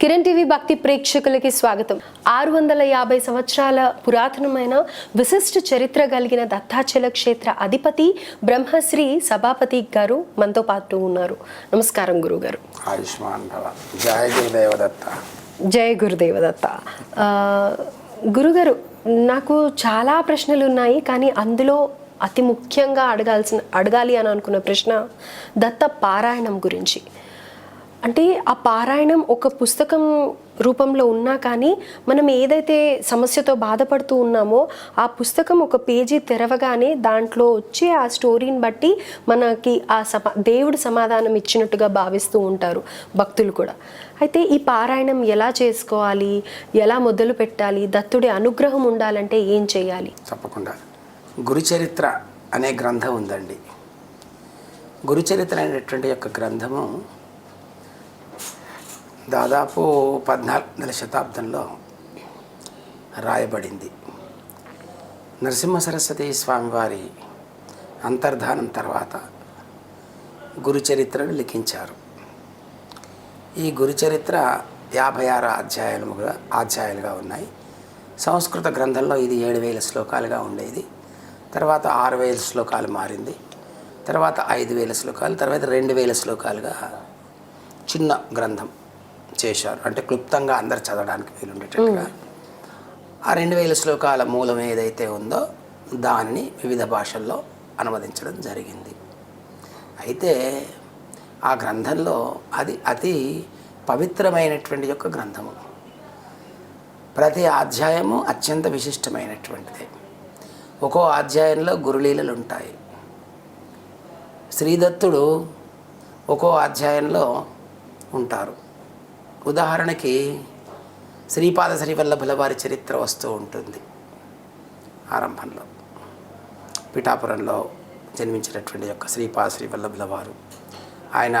Kiran TV భక్తి ప్రేక్షకులకి స్వాగతం. ఆరు వందల యాభై సంవత్సరాల పురాతనమైన విశిష్ట చరిత్ర కలిగిన దత్తాచల క్షేత్ర అధిపతి బ్రహ్మశ్రీ సభాపతి గారు మనతో పాటు ఉన్నారు. నమస్కారం గురుగారు. ఆయుష్మాన్ భవ. జయ గురుదేవదత్త. జయ గురుదేవదత్త. గురుగారు నాకు చాలా ప్రశ్నలు ఉన్నాయి కానీ అందులో అతి ముఖ్యంగా అడగాల్సిన అడగాలి అని అనుకున్న ప్రశ్న దత్త పారాయణం గురించి. అంటే ఆ పారాయణం ఒక పుస్తకం రూపంలో ఉన్నా కానీ మనం ఏదైతే సమస్యతో బాధపడుతూ ఉన్నామో ఆ పుస్తకం ఒక పేజీ తెరవగానే దాంట్లో వచ్చే ఆ స్టోరీని బట్టి మనకి ఆ సమా దేవుడు సమాధానం ఇచ్చినట్టుగా భావిస్తూ ఉంటారు భక్తులు కూడా. అయితే ఈ పారాయణం ఎలా చేసుకోవాలి? ఎలా మొదలు పెట్టాలి? దత్తుడి అనుగ్రహం ఉండాలంటే ఏం చేయాలి? తప్పకుండా. గురుచరిత్ర అనే గ్రంథం ఉందండి. గురుచరిత్ర అనేటువంటి యొక్క గ్రంథము దాదాపు పద్నాలుగు శతాబ్దంలో రాయబడింది. నరసింహ సరస్వతి స్వామివారి అంతర్ధానం తర్వాత గురుచరిత్రను లిఖించారు. ఈ గురుచరిత్ర యాభై ఆరు అధ్యాయాలుగా అధ్యాయాలుగా ఉన్నాయి. సంస్కృత గ్రంథంలో ఇది ఏడు వేల శ్లోకాలుగా ఉండేది. తర్వాత ఆరు వేల శ్లోకాలు మారింది. తర్వాత ఐదు వేల శ్లోకాలు తర్వాత రెండు వేల శ్లోకాలుగా చిన్న గ్రంథం. చేశారు. అంటే క్లుప్తంగా అందరు చదవడానికి వీలుండేటట్టుగా. ఆ రెండు వేల శ్లోకాల మూలం ఏదైతే ఉందో దానిని వివిధ భాషల్లో అనువదించడం జరిగింది. అయితే ఆ గ్రంథంలో అది అతి పవిత్రమైనటువంటి యొక్క గ్రంథము. ప్రతి అధ్యాయము అత్యంత విశిష్టమైనటువంటిది. ఒక్కో అధ్యాయంలో గురులీలలు ఉంటాయి. శ్రీదత్తుడు ఒక్కో అధ్యాయంలో ఉంటారు. ఉదాహరణకి శ్రీపాద శ్రీవల్లభుల వారి చరిత్ర వస్తూ ఉంటుంది ఆరంభంలో. పిఠాపురంలో జన్మించినటువంటి యొక్క శ్రీపాద శ్రీవల్లభుల వారు. ఆయన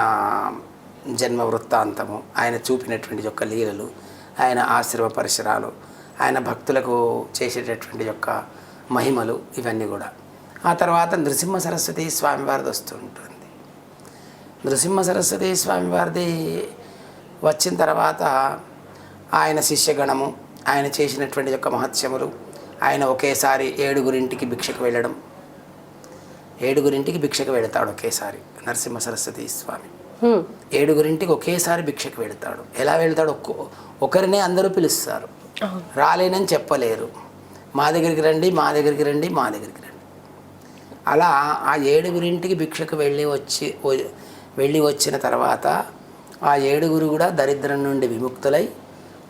జన్మ వృత్తాంతము ఆయన చూపినటువంటి యొక్క లీలలు ఆయన ఆశ్రమ పరిసరాలు ఆయన భక్తులకు చేసేటటువంటి యొక్క మహిమలు ఇవన్నీ కూడా. ఆ తర్వాత నృసింహ సరస్వతి స్వామివారిది వస్తూ ఉంటుంది. నృసింహ సరస్వతి స్వామివారిది వచ్చిన తర్వాత ఆయన శిష్యగణము ఆయన చేసినటువంటి యొక్క మహత్యములు ఆయన ఒకేసారి ఏడుగురింటికి భిక్షకు వెళ్ళడం. ఏడుగురింటికి భిక్షకు వెళతాడు ఒకేసారి నరసింహ సరస్వతి స్వామి. ఏడుగురింటికి ఒకేసారి భిక్షకు వెళతాడు. ఎలా వెళ్తాడు? ఒక్కో ఒకరినే అందరూ పిలుస్తారు. రాలేనని చెప్పలేరు. మా దగ్గరికి రండి మా దగ్గరికి రండి మా దగ్గరికి రండి. అలా ఆ ఏడుగురింటికి భిక్షకు వెళ్ళి వచ్చి వెళ్ళి వచ్చిన తర్వాత ఆ ఏడుగురు కూడా దరిద్రం నుండి విముక్తులై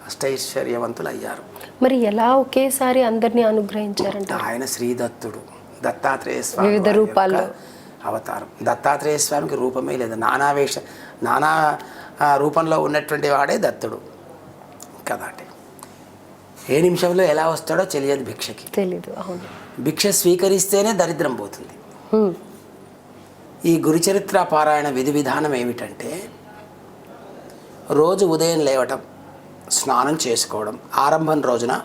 అష్టైశ్వర్యవంతులు అయ్యారు మరి ఎలా ఒకేసారి అందరినీ అనుగ్రహించారంట? ఆయన శ్రీదత్తుడు దత్తాత్రేయ స్వామి వివిధ రూపాల్లో. అవతారం. దత్తాత్రేయ స్వామికి రూపమే లేదు. నానా వేష నానా రూపంలో ఉన్నటువంటి వాడే దత్తుడు. కదా ఏ నిమిషంలో ఎలా వస్తాడో తెలియదు భిక్షకి. తెలీదు అవును. భిక్ష స్వీకరిస్తేనే దరిద్రం పోతుంది. ఈ గురుచరిత్ర పారాయణ విధి విధానం ఏమిటంటే రోజు ఉదయం లేవటం స్నానం చేసుకోవడం ఆరంభం రోజున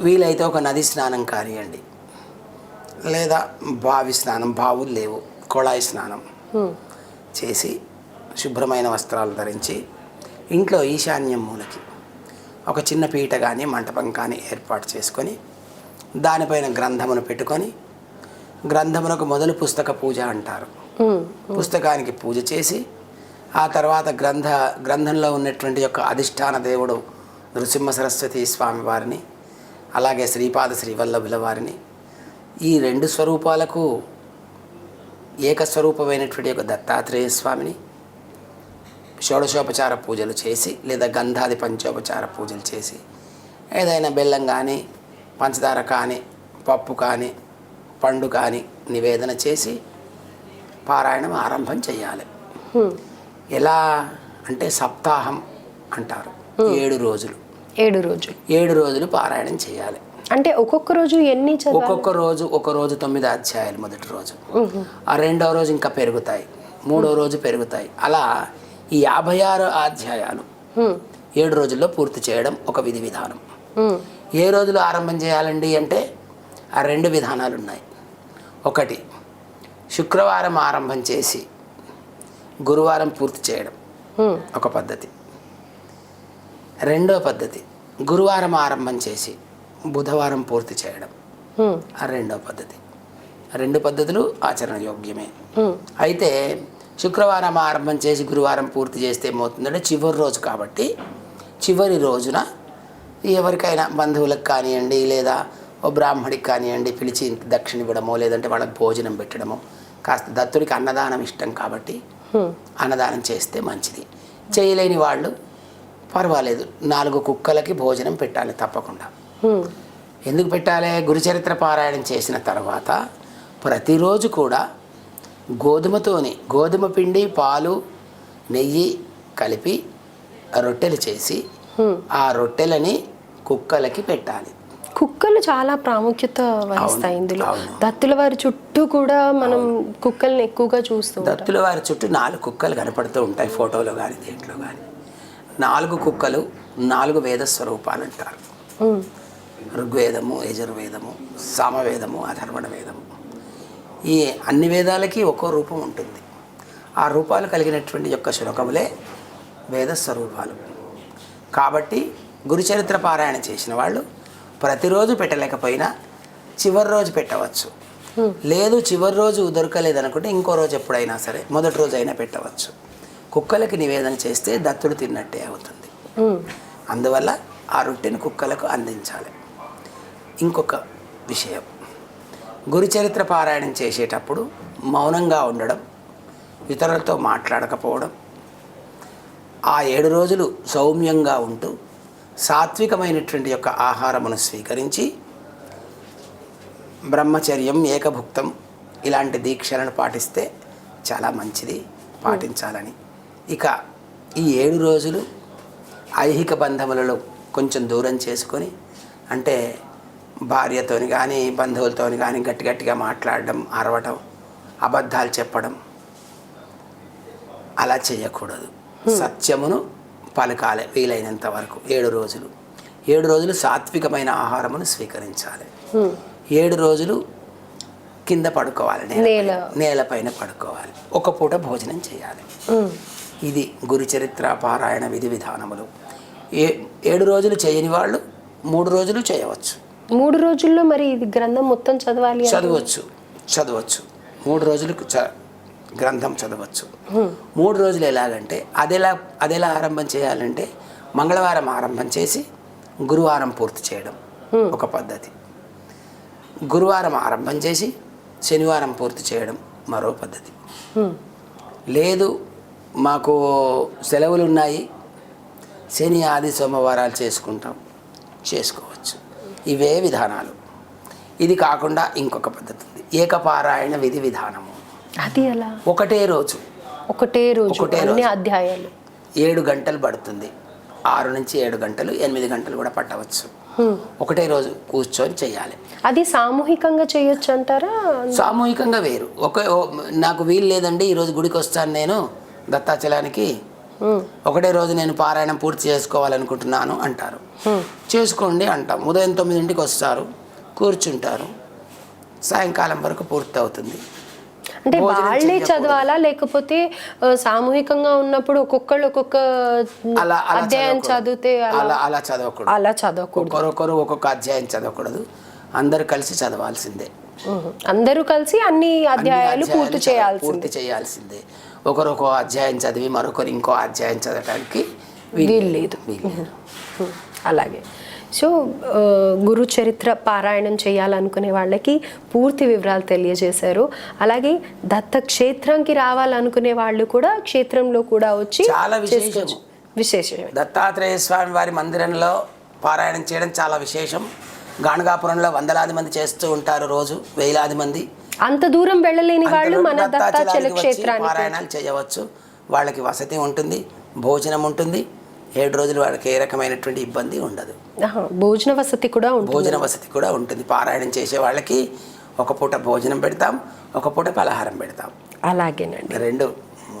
వీలైతే ఒక నది స్నానం కానివ్వండి లేదా బావి స్నానం బావులు లేవు కొళాయి స్నానం. చేసి శుభ్రమైన వస్త్రాలు ధరించి ఇంట్లో ఈశాన్యం మూలకి ఒక చిన్న పీట కానీ మంటపం కానీ ఏర్పాటు చేసుకొని దానిపైన గ్రంథమును పెట్టుకొని గ్రంథమునకు మొదలు పుస్తక పూజ అంటారు. పుస్తకానికి పూజ చేసి ఆ తర్వాత గ్రంథ గ్రంథంలో ఉన్నటువంటి యొక్క అధిష్టాన దేవుడు నృసింహ సరస్వతి స్వామి వారిని అలాగే శ్రీపాద శ్రీవల్లభుల వారిని ఈ రెండు స్వరూపాలకు ఏకస్వరూపమైనటువంటి యొక్క దత్తాత్రేయ స్వామిని షోడశోపచార పూజలు చేసి లేదా గంధాది పంచోపచార పూజలు చేసి ఏదైనా బెల్లం కానీ పంచదార కానీ పప్పు కానీ పండు కానీ నివేదన చేసి పారాయణం ఆరంభం చేయాలి. ఎలా అంటే సప్తాహం అంటారు. ఏడు రోజులు. ఏడు రోజులు. ఏడు రోజులు పారాయణం చేయాలి. అంటే ఒక్కొక్క రోజు ఎన్ని ఒక్కొక్క రోజు ఒక రోజు తొమ్మిది అధ్యాయాలు మొదటి రోజు. ఆ రెండవ రోజు ఇంకా పెరుగుతాయి. మూడో రోజు పెరుగుతాయి. అలా ఈ యాభై ఆరు అధ్యాయాలు. ఏడు రోజుల్లో పూర్తి చేయడం ఒక విధి విధానం. ఏ రోజులు ఆరంభం చేయాలండి అంటే ఆ రెండు విధానాలు ఉన్నాయి. ఒకటి శుక్రవారం ఆరంభం చేసి గురువారం పూర్తి చేయడం. ఒక పద్ధతి. రెండో పద్ధతి గురువారం ఆరంభం చేసి బుధవారం పూర్తి చేయడం. రెండో పద్ధతి. రెండు పద్ధతులు ఆచరణ యోగ్యమే అయితే శుక్రవారం ఆరంభం చేసి గురువారం పూర్తి చేస్తే ఏమవుతుందంటే చివరి రోజు కాబట్టి చివరి రోజున ఎవరికైనా బంధువులకు కానివ్వండి లేదా ఓ బ్రాహ్మడికి కానివ్వండి పిలిచి ఇంత దక్షిణ ఇవ్వడమో లేదంటే వాళ్ళకి భోజనం పెట్టడమో కాస్త దత్తుడికి అన్నదానం ఇష్టం కాబట్టి. అన్నదానం చేస్తే మంచిది. చేయలేని వాళ్ళు పర్వాలేదు నాలుగు కుక్కలకి భోజనం పెట్టాలి తప్పకుండా. ఎందుకు పెట్టాలి? గురుచరిత్ర పారాయణం చేసిన తర్వాత ప్రతిరోజు కూడా గోధుమతోని గోధుమ పిండి పాలు నెయ్యి కలిపి రొట్టెలు చేసి ఆ రొట్టెలని కుక్కలకి పెట్టాలి. కుక్కలు చాలా ప్రాముఖ్యత వహిస్తాయి ఇందులో. దత్తుల వారి చుట్టూ కూడా మనం కుక్కల్ని ఎక్కువగా చూస్తూ దత్తుల వారి చుట్టూ నాలుగు కుక్కలు కనపడుతూ ఉంటాయి ఫోటోలో కానీ దేంట్లో కానీ నాలుగు కుక్కలు నాలుగు వేద స్వరూపాలు అంటారు. ఋగ్వేదము యజుర్వేదము సామవేదము అథర్వణ వేదము. ఈ అన్ని వేదాలకి ఒక్కో రూపం ఉంటుంది. ఆ రూపాలు కలిగినటువంటి యొక్క శ్లోకములే వేద స్వరూపాలు. కాబట్టి గురుచరిత్ర పారాయణ చేసిన వాళ్ళు ప్రతిరోజు పెట్టలేకపోయినా చివరి రోజు పెట్టవచ్చు. లేదు చివరి రోజు దొరకలేదనుకుంటే ఇంకో రోజు ఎప్పుడైనా సరే మొదటి రోజు అయినా పెట్టవచ్చు. కుక్కలకి నివేదన చేస్తే దత్తుడు తిన్నట్టే అవుతుంది. అందువల్ల ఆ రొట్టెని కుక్కలకు అందించాలి. ఇంకొక విషయం. గురుచరిత్ర పారాయణం చేసేటప్పుడు మౌనంగా ఉండడం ఇతరులతో మాట్లాడకపోవడం ఆ ఏడు రోజులు సౌమ్యంగా ఉంటూ సాత్వికమైనటువంటి యొక్క ఆహారమును స్వీకరించి బ్రహ్మచర్యం ఏకభుక్తం ఇలాంటి దీక్షలను పాటిస్తే చాలా మంచిది పాటించాలని. ఇక ఈ ఏడు రోజులు ఐహిక బంధములలో కొంచెం దూరం చేసుకొని అంటే భార్యతోని కానీ బంధువులతోని కానీ గట్టి గట్టిగా మాట్లాడడం అరవటం అబద్ధాలు చెప్పడం అలా చేయకూడదు. సత్యమును పలకాలి వీలైనంత వరకు ఏడు రోజులు. ఏడు రోజులు సాత్వికమైన ఆహారమును స్వీకరించాలి. ఏడు రోజులు కింద పడుకోవాలి నేల నేల. నేలపైన పడుకోవాలి. ఒక పూట భోజనం చేయాలి. ఇది గురుచరిత్ర పారాయణ విధి విధానములు. ఏ ఏడు రోజులు చేయని వాళ్ళు మూడు రోజులు చేయవచ్చు. మూడు రోజుల్లో మరి ఇది గ్రంథం మొత్తం చదవాలి చదవచ్చు. చదవచ్చు. మూడు రోజులకు చ గ్రంథం చదవచ్చు. మూడు రోజులు ఎలాగంటే అదెలా అదెలా ఆరంభం చేయాలంటే మంగళవారం ఆరంభం చేసి గురువారం పూర్తి చేయడం ఒక పద్ధతి. గురువారం ఆరంభం చేసి శనివారం పూర్తి చేయడం మరో పద్ధతి. లేదు మాకు సెలవులు ఉన్నాయి శని ఆది సోమవారాలు చేసుకుంటాం చేసుకోవచ్చు. ఇవే విధానాలు. ఇది కాకుండా ఇంకొక పద్ధతి ఉంది. ఏకపారాయణ విధి విధానము. అది ఎలా? ఒకటే రోజు. ఒకటే రోజు ఒకటే అన్ని. అధ్యాయాలు. ఏడు గంటలు పడుతుంది. ఆరు నుంచి ఏడు గంటలు ఎనిమిది గంటలు కూడా పట్టవచ్చు. ఒకటే రోజు కూర్చొని చేయాలి. అది సామూహికంగా చేయొచ్చు అంటారా? సామూహికంగా వేరు. ఒక నాకు వీలు లేదండి ఈరోజు గుడికి వస్తాను నేను దత్తాచలానికి. ఒకటే రోజు నేను పారాయణం పూర్తి చేసుకోవాలనుకుంటున్నాను అంటారు. చేసుకోండి అంటాం. ఉదయం తొమ్మిదింటికి వస్తారు కూర్చుంటారు. సాయంకాలం వరకు పూర్తి అవుతుంది అంటే వాళ్ళే. చదవాలా? లేకపోతే సామూహికంగా ఉన్నప్పుడు ఒక్కొక్కళ్ళు ఒక్కొక్క అధ్యాయం. చదివితే అలా అలా చదవకూడదు. అలా చదవకూడదు. ఒకరొకరు ఒక్కొక్క అధ్యాయం చదవకూడదు. అందరు కలిసి చదవాల్సిందే. అందరూ కలిసి అన్ని అధ్యాయాలు పూర్తి చేయాల్సింది. పూర్తి చేయాల్సిందే. ఒకరు ఒక అధ్యాయం చదివి మరొకరు ఇంకో అధ్యాయం చదవటానికి వీలు లేదు. అలాగే. సో గురు చరిత్ర పారాయణం చేయాలనుకునే వాళ్ళకి పూర్తి వివరాలు తెలియజేశారు. అలాగే దత్త క్షేత్రంకి రావాలనుకునే వాళ్ళు కూడా క్షేత్రంలో కూడా వచ్చి చాలా. చేసుకోవచ్చు. విశేషమే. దత్తాత్రేయ స్వామి వారి మందిరంలో పారాయణం చేయడం చాలా విశేషం. గాణగాపురంలో వందలాది మంది చేస్తూ ఉంటారు రోజు వేలాది మంది. అంత దూరం వెళ్ళలేని వాళ్ళు మన దత్తాచల క్షేత్రానికి పారాయణాలు చేయవచ్చు. వాళ్ళకి వసతి ఉంటుంది భోజనం ఉంటుంది. ఏడు రోజులు వాళ్ళకి ఏ రకమైనటువంటి ఇబ్బంది ఉండదు. భోజన వసతి కూడా ఉంటుంది. భోజన వసతి కూడా ఉంటుంది. పారాయణం చేసే వాళ్ళకి ఒక పూట భోజనం పెడతాం ఒక పూట పలహారం పెడతాం. అలాగేనండి. రెండు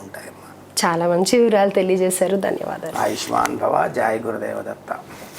ఉంటాయమ్మా. చాలా మంచి వివరాలు తెలియజేశారు. ధన్యవాదాలు. ఆయుష్మాన్ భవ జయ గురుదేవ దత్త.